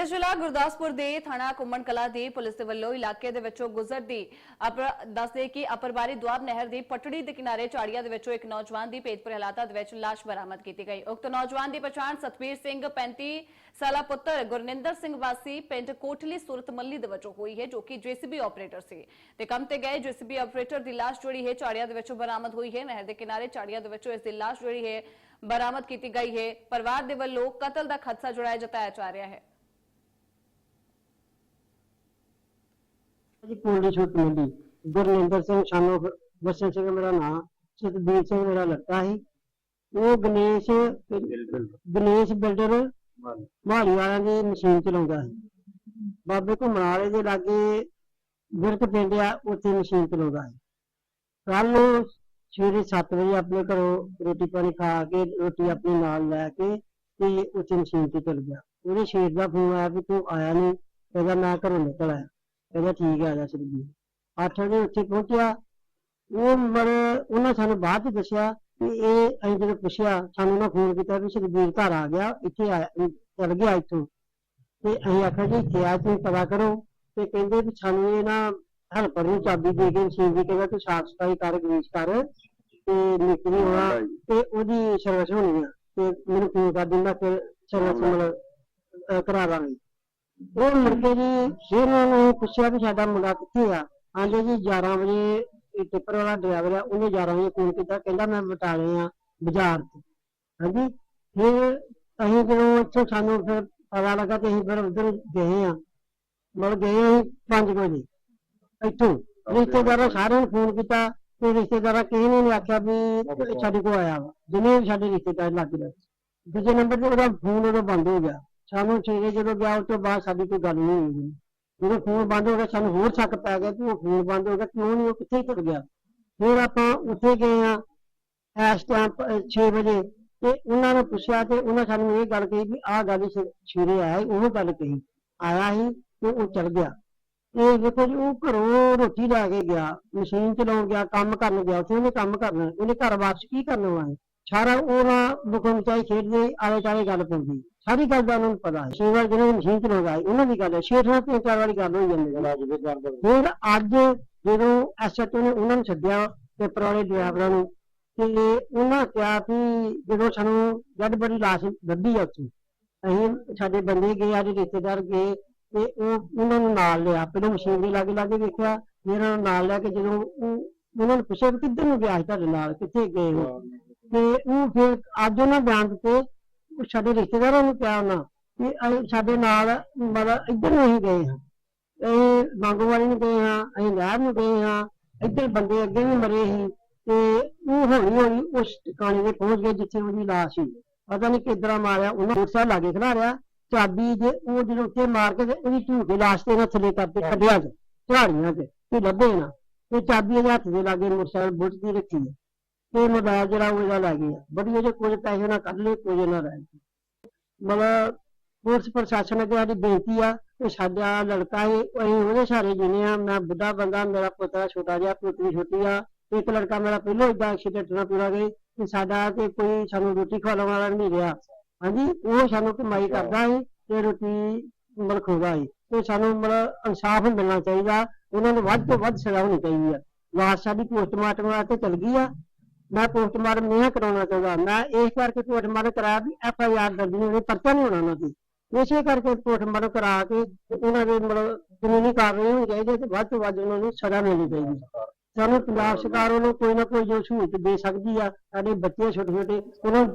ਅਤੇ ਜ਼ਿਲ੍ਹਾ ਗੁਰਦਾਸਪੁਰ ਦੇ ਥਾਣਾ ਕੁੰਮਣ ਕਲਾ ਦੀ ਪੁਲਿਸ ਦੇ ਵੱਲੋਂ ਇਲਾਕੇ ਦੇ ਵਿੱਚੋਂ ਗੁਜ਼ਰਦੀ ਅਪਰ ਦੱਸਦੇ ਕਿ ਅਪਰਵਾਰੀ ਦੁਆਬ ਨਹਿਰ ਦੀ ਪਟੜੀ ਦੇ ਕਿਨਾਰੇ ਝਾੜੀਆਂ ਦੇ ਵਿੱਚੋਂ ਇੱਕ ਨੌਜਵਾਨ ਦੀ ਭੇਤਭਰੇ ਹਾਲਾਤਾਂ ਦੇ ਵਿੱਚ ਲਾਸ਼ ਬਰਾਮਦ ਕੀਤੀ ਗਈ। ਉਕਤ ਨੌਜਵਾਨ ਦੀ ਪਛਾਣ ਸਤਵੀਰ ਸਿੰਘ 35 ਸਾਲਾ ਪੁੱਤਰ ਗੁਰਨਿੰਦਰ ਸਿੰਘ ਵਾਸੀ ਪਿੰਡ ਕੋਟਲੀ ਸੂਰਤ ਮੱਲੀ ਦੇ ਵਿੱਚੋਂ ਹੋਈ ਹੈ, ਜੋ ਕਿ ਜੀਸੀਬੀ ਆਪਰੇਟਰ ਸੀ। ਤੇ ਕੰਮ ਤੇ ਗਏ ਜੀਸੀਬੀ ਆਪਰੇਟਰ ਦੀ ਲਾਸ਼ ਜਿਹੜੀ ਹੈ, ਝਾੜੀਆਂ ਦੇ ਵਿੱਚੋਂ ਬਰਾਮਦ ਹੋਈ ਹੈ। ਨਹਿਰ ਦੇ ਕਿਨਾਰੇ ਝਾੜੀਆਂ ਦੇ ਵਿੱਚੋਂ ਇਸ ਦੀ ਲਾਸ਼ ਜਿਹੜੀ ਹੈ, ਬਰਾਮਦ ਕੀਤੀ ਗਈ ਹੈ। ਪਰਿਵਾਰ ਦੇ ਵੱਲੋਂ ਕਤਲ ਦਾ ਖਦਸ਼ਾ ਜੁੜਾਇਆ, ਜਤਾਇਆ ਜਾ ਰਿਹਾ ਹੈ। ਜੀ ਪੁੰਡੀ ਛੋਟ ਮਿਲੀ ਗੁਰਨਿੰਦਰ ਸਿੰਘ ਸ਼ਾਨੋ ਬਸਨ ਸਿੰਘ ਮੇਰਾ ਨਾਮ ਸਤਬੀਰ ਸਿੰਘ ਮੇਰਾ ਲੜਕਾ ਸੀ ਉਹ ਗਣੇਸ਼ ਗਣੇਸ਼ ਬਿਲਡਰ ਮਾਲੀ ਵਾਲਿਆਂ ਦੀ ਮਸ਼ੀਨ ਚਲਾਉਂਦਾ ਸੀ ਬਾਬੇ ਘੁੰਮਣ ਵਾਲੇ ਦੇ ਲਾਗੇ ਬਿਰਕ ਪਿੰਡ ਆ ਉੱਥੇ ਮਸ਼ੀਨ ਚਲਾਉਂਦਾ ਸੀ ਕੱਲ ਨੂੰ ਸਵੇਰੇ 7 ਵਜੇ ਆਪਣੇ ਘਰੋਂ ਰੋਟੀ ਪਾਣੀ ਖਾ ਕੇ ਰੋਟੀ ਆਪਣੀ ਨਾਲ ਲੈ ਕੇ ਤੇ ਉੱਥੇ ਮਸ਼ੀਨ ਤੇ ਚਲ ਗਿਆ ਉਹਦੇ ਸ਼ੇਰ ਦਾ ਫੋਨ ਆਇਆ ਵੀ ਤੂੰ ਆਇਆ ਨਹੀਂ ਕਹਿੰਦਾ ਮੈਂ ਘਰੋਂ ਨਿਕਲ ਆਇਆ ਕਹਿੰਦਾ ਠੀਕ ਹੈ ਆ ਜਾ ਸਰਬੀ ਅੱਠ ਵਜੇ ਉੱਥੇ ਪਹੁੰਚਿਆ। ਉਹ ਮਰ ਉਹਨਾਂ ਸਾਨੂੰ ਬਾਅਦ ਚ ਦੱਸਿਆ ਕਿ ਇਹ ਅਸੀਂ ਜਦੋਂ ਪੁੱਛਿਆ ਸਾਨੂੰ ਨਾ ਫੋਨ ਕੀਤਾ ਵੀ ਸਰਬੀਰ ਘਰ ਆ ਗਿਆ ਇੱਥੇ ਆਇਆ ਚਲ ਗਿਆ ਇੱਥੋਂ। ਤੇ ਅਸੀਂ ਆਖਿਆ ਜੀ ਇੱਥੇ ਆ ਤੁਸੀਂ ਪਤਾ ਕਰੋ। ਤੇ ਕਹਿੰਦੇ ਵੀ ਸਾਨੂੰ ਇਹ ਨਾ ਹੈਲਪਰ ਨੂੰ ਚਾਬੀ ਦੇ ਕੇ ਮਸ਼ੀਨ ਦੀ ਕਹਿੰਦਾ ਤੂੰ ਸਾਫ਼ ਸਫ਼ਾਈ ਕਰ ਗਰੀਸ ਕਰ। ਤੇ ਨਿਕਲੀ ਹੋਣਾ ਤੇ ਉਹਦੀ ਸਰਵਿਸ ਹੋਣੀ ਆ। ਤੇ ਮੈਨੂੰ ਫੋਨ ਕਰ ਦਿੰਦਾ ਫਿਰ ਸਰਵਿਸ ਮਤਲਬ ਕਰਾ ਦਾਂਗੇ। ਉਹ ਮੁੰਡੇ ਜੀ ਫਿਰ ਉਹਨਾਂ ਨੂੰ ਪੁੱਛਿਆ ਵੀ ਸਾਡਾ ਮੁੰਡਾ ਕਿੱਥੇ ਆ? ਆਂਦੇ ਜੀ 11 ਵਜੇ ਇਹ ਟਿੱਪਰ ਵਾਲਾ ਡਰਾਈਵਰ ਆ ਉਹਨੇ 11 ਵਜੇ ਫੋਨ ਕੀਤਾ ਕਹਿੰਦਾ ਮੈਂ ਬਟਾਲੇ ਆ ਬਾਜ਼ਾਰ 'ਚ ਹਾਂਜੀ? ਫਿਰ ਅਸੀਂ ਜਦੋਂ ਇੱਥੋਂ ਸਾਨੂੰ ਫਿਰ ਪਤਾ ਲੱਗਾ ਤੇ ਅਸੀਂ ਫਿਰ ਉਧਰ ਗਏ ਆ। ਮਤਲਬ ਗਏ ਅਸੀਂ 5 ਵਜੇ ਇੱਥੋਂ। ਰਿਸ਼ਤੇਦਾਰਾਂ ਸਾਰਿਆਂ ਨੂੰ ਫੋਨ ਕੀਤਾ ਤੇ ਰਿਸ਼ਤੇਦਾਰਾਂ ਕਿਸੇ ਨੇ ਨਹੀਂ ਆਖਿਆ ਵੀ ਸਾਡੇ ਕੋਲ ਆਇਆ ਵਾ। ਜਿੰਨੇ ਸਾਡੇ ਰਿਸ਼ਤੇਦਾਰ ਲੱਗ ਗਏ। ਦੂਜੇ ਨੰਬਰ ਤੇ ਉਹਦਾ ਫੋਨ ਉਦੋਂ ਬੰਦ ਹੋ ਗਿਆ। ਸਾਨੂੰ ਸਵੇਰੇ ਜਦੋਂ ਗਿਆ ਉਸ ਤੋਂ ਬਾਅਦ ਸਾਡੀ ਕੋਈ ਗੱਲ ਨਹੀਂ ਹੋਈ ਜਦੋਂ ਫੋਨ ਬੰਦ ਹੋ ਗਿਆ, ਸਾਨੂੰ ਹੋਰ ਸ਼ੱਕ ਪੈ ਗਿਆ ਕਿ ਉਹ ਫੋਨ ਬੰਦ ਹੋ ਗਿਆ, ਕਿਉਂ ਨਹੀਂ, ਉਹ ਕਿੱਥੇ ਟੁੱਟ ਗਿਆ। ਫਿਰ ਆਪਾਂ ਉੱਥੇ ਗਏ ਆ ਇਸ ਟਾਈਮ 6 ਵਜੇ ਤੇ ਉਹਨਾਂ ਨੂੰ ਪੁੱਛਿਆ ਤੇ ਉਹਨਾਂ ਸਾਨੂੰ ਇਹ ਗੱਲ ਕਹੀ ਵੀ ਆਹ ਗੱਲ ਸ- ਆਇਆ ਉਹ ਗੱਲ ਕਹੀ। ਆਇਆ ਸੀ ਤੇ ਉਹ ਚਲ ਗਿਆ। ਇਹ ਦੇਖੋ ਜੀ, ਉਹ ਘਰੋਂ ਰੋਟੀ ਲੈ ਕੇ ਗਿਆ, ਮਸ਼ੀਨ ਚਲਾਉਣ ਗਿਆ, ਕੰਮ ਕਰਨ ਗਿਆ, ਉੱਥੇ ਉਹਨੇ ਕੰਮ ਕਰਨਾ। ਉਹਨੇ ਘਰ ਵਾਪਸ ਕੀ ਕਰਨਾ ਵਾ ਸਾਰਾ ਉਹਨਾਂ ਬੁਕਮ ਚਾਹੀ ਖੇਡਦੇ ਆਲੇ ਚਾਲੇ ਗੱਲ ਪਾਉਂਦੀ ਸਾਰੀ ਗੱਲ ਦਾ ਉਹਨਾਂ ਨੂੰ ਪਤਾ ਹੈ। ਸ਼ੇਰ ਜਿਹੜੇ ਮਸ਼ੀਨ ਚਲਾਉਂਦਾ ਹੈ ਉਹਨਾਂ ਦੀ ਗੱਲ ਹੈ। ਸ਼ੇਰ ਨਾਲ ਤਿੰਨ ਚਾਰ ਵਾਰੀ ਗੱਲ ਹੋਈ ਜਾਂਦੀ ਹੈ। ਫਿਰ ਅੱਜ ਜਦੋਂ ਐਸਐਚਓ ਨੇ ਉਹਨਾਂ ਨੂੰ ਛੱਡਿਆ ਪੇਪਰ ਵਾਲੇ ਡਰਾਈਵਰਾਂ ਨੂੰ ਤੇ ਉਹਨਾਂ ਕਿਹਾ ਵੀ ਜਦੋਂ ਸਾਨੂੰ ਜਦ ਬੜੀ ਲਾਸ਼ ਲੱਭੀ ਆ ਉੱਥੇ ਅਸੀਂ ਸਾਡੇ ਬੰਦੇ ਗਏ ਸਾਡੇ ਰਿਸ਼ਤੇਦਾਰ ਗਏ ਤੇ ਉਹ ਉਹਨਾਂ ਨੂੰ ਨਾਲ ਲਿਆ। ਪਹਿਲਾਂ ਮਸ਼ੀਨ ਦੇ ਲਾਗੇ ਲਾਗੇ ਵੇਖਿਆ ਨੂੰ ਨਾਲ ਲੈ ਕੇ ਜਦੋਂ ਉਹ ਉਹਨਾਂ ਨੂੰ ਪੁੱਛਿਆ ਕਿੱਧਰ ਨੂੰ ਗਿਆ ਸੀ ਤੁਹਾਡੇ ਨਾਲ ਕਿੱਥੇ ਗਏ ਹੋ। ਤੇ ਉਹ ਫਿਰ ਅੱਜ ਉਹਨਾਂ ਬਿਆਨ ਦਿੱਤੇ ਸਾਡੇ ਰਿਸ਼ਤੇਦਾਰਾਂ ਨੂੰ ਕਿਹਾ ਉਹਨਾਂ ਕਿ ਅਸੀਂ ਸਾਡੇ ਨਾਲ ਮਤਲਬ ਇੱਧਰ ਨੂੰ ਹੀ ਗਏ ਹਾਂ। ਅਸੀਂ ਮੰਗਵਾਲੀ ਨੂੰ ਗਏ ਹਾਂ, ਅਸੀਂ ਨਹਿਰ ਨੂੰ ਗਏ ਹਾਂ। ਇੱਧਰ ਬੰਦੇ ਅੱਗੇ ਵੀ ਮਰੇ ਸੀ ਤੇ ਉਹ ਹੌਲੀ ਹੌਲੀ ਉਸ ਟਿਕਾਣੇ ਤੇ ਪਹੁੰਚ ਗਏ ਜਿੱਥੇ ਉਹਦੀ ਲਾਸ਼ ਸੀ। ਪਤਾ ਨਹੀਂ ਕਿੱਧਰਾਂ ਮਾਰਿਆ, ਉਹਨਾਂ ਮੋਟਰਸਾਈਕਲ ਲਾਗੇ ਖੜਾ ਰਿਆ ਚਾਬੀ ਦੇ, ਉਹ ਜਦੋਂ ਉੱਤੇ ਮਾਰ ਕੇ ਤੇ ਉਹਦੀ ਝੂਠੇ ਲਾਸ਼ ਤੇ ਨਾ ਥੱਲੇ ਕਰਕੇ ਕੱਢਿਆ ਚ ਝਾੜੀਆਂ ਤੇ ਤੇ ਲੱਭੇ ਨਾ। ਤੇ ਚਾਬੀ ਉਹਦੇ ਹੱਥ ਦੇ ਲਾਗੇ ਮੋਟਰਸਾਈਕਲ ਬੁੱਟ ਦੀ ਰੱਖੀ। ਤੇ ਮੋਬਾਈਲ ਜਿਹੜਾ ਉਹ ਇਹਦਾ ਲੈ ਗਿਆ ਬੜੀ ਉਹਦੇ ਕੁਝ ਪੈਸੇ ਨਾ ਕੱਢ ਲਏ, ਕੁਝ ਨਾ ਰਹਿ ਗਏ। ਮਤਲਬ ਪੁਲਿਸ ਪ੍ਰਸ਼ਾਸਨ ਅੱਗੇ ਸਾਡੀ ਬੇਨਤੀ ਆ ਕਿ ਸਾਡਾ ਲੜਕਾ ਹੈ ਅਸੀਂ ਉਹਦੇ ਸਾਰੇ ਜਿਨੇ ਆ। ਮੈਂ ਬੁੱਢਾ ਬੰਦਾ, ਮੇਰਾ ਪੁੱਤਰਾ ਛੋਟਾ ਜਿਹਾ ਪੁੱਤਰੀ ਛੋਟੀ ਆ। ਇੱਕ ਲੜਕਾ ਮੇਰਾ ਪਹਿਲੋਂ ਇਦਾਂ ਐਕਸੀਡੈਂਟ ਨਾਲ ਪੂਰਾ ਗਏ ਕਿ ਸਾਡਾ ਤੇ ਕੋਈ ਸਾਨੂੰ ਰੋਟੀ ਖਵਾਉਣ ਵਾਲਾ ਨਹੀਂ ਰਿਹਾ। ਹਾਂਜੀ, ਉਹ ਸਾਨੂੰ ਕਮਾਈ ਕਰਦਾ ਹੈ ਤੇ ਰੋਟੀ ਮਤਲਬ ਖਵਾਉਂਦਾ ਹੈ ਤੇ ਸਾਨੂੰ ਮਤਲਬ ਇਨਸਾਫ ਮਿਲਣਾ ਚਾਹੀਦਾ। ਉਹਨਾਂ ਨੂੰ ਵੱਧ ਤੋਂ ਵੱਧ ਸਜ਼ਾ ਹੋਣੀ ਚਾਹੀਦੀ ਆ। ਲਾਸ਼ ਸਾਡੀ ਪੋਸਟਮਾਰਟਮ ਵਾਸਤੇ ਚਲ ਗਈ ਆ। ਮੈਂ ਪੋਸਟਮਾਰਟਮ ਨਹੀਂ ਕਰਾਉਣਾ ਚਾਹੁੰਦਾ। ਮੈਂ ਇਸ ਕਰਕੇ ਪੋਸਟਮਾਰਟਮ ਕਰਾਇਆ ਵੀ ਐਫ ਆਈ ਆਰ ਦਰਜ ਨਹੀਂ ਪਰਚਾ ਨਹੀਂ ਹੋਣਾ ਉਹਨਾਂ ਤੇ ਇਸੇ ਕਰਕੇ ਪੋਸਟਮਾਰਟਮ ਕਰਾ ਕੇ ਉਹਨਾਂ ਦੇ ਮਤਲਬ ਕਾਨੂੰਨੀ ਕਾਰਵਾਈ ਹੋਣੀ ਚਾਹੀਦੀ ਤੇ ਵੱਧ ਤੋਂ ਵੱਧ ਉਹਨਾਂ ਨੂੰ ਸਜ਼ਾ ਮਿਲਣੀ ਚਾਹੀਦੀ ਸਾਨੂੰ ਪੰਜਾਬ ਸਰਕਾਰ ਵੱਲੋਂ ਕੋਈ ਨਾ ਕੋਈ ਜੋ ਸਹੂਲਤ ਦੇ ਸਕਦੀ ਆ, ਸਾਡੇ ਬੱਚੇ ਛੋਟੇ ਛੋਟੇ ਉਹਨਾਂ ਨੂੰ